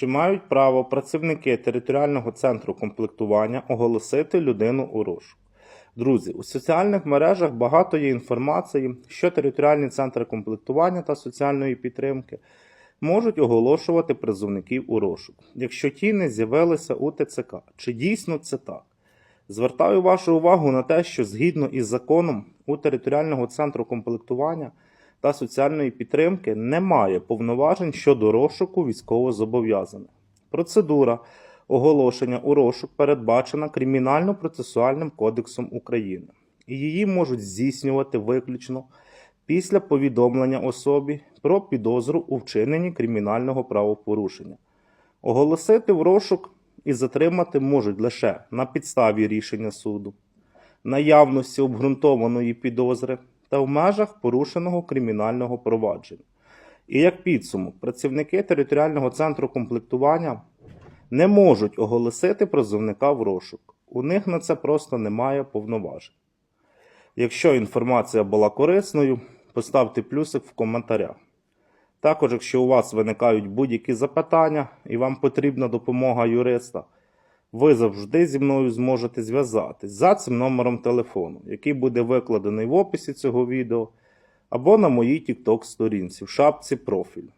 Чи мають право працівники територіального центру комплектування оголосити людину у розшук? Друзі, у соціальних мережах багато є інформації, що територіальні центри комплектування та соціальної підтримки можуть оголошувати призовників у розшук, якщо ті не з'явилися у ТЦК. Чи дійсно це так? Звертаю вашу увагу на те, що згідно із законом у територіального центру комплектування та соціальної підтримки немає повноважень щодо розшуку військовозобов'язаних. Процедура оголошення у розшук передбачена Кримінально-процесуальним кодексом України, і її можуть здійснювати виключно після повідомлення особі про підозру у вчиненні кримінального правопорушення. Оголосити в розшук і затримати можуть лише на підставі рішення суду, наявності обґрунтованої підозри та в межах порушеного кримінального провадження. І як підсумок, працівники територіального центру комплектування не можуть оголосити призовника в розшук. У них на це просто немає повноважень. Якщо інформація була корисною, поставте плюсик в коментарях. Також, якщо у вас виникають будь-які запитання і вам потрібна допомога юриста, ви завжди зі мною зможете зв'язатись за цим номером телефону, який буде викладений в описі цього відео або на моїй TikTok сторінці в шапці профіль.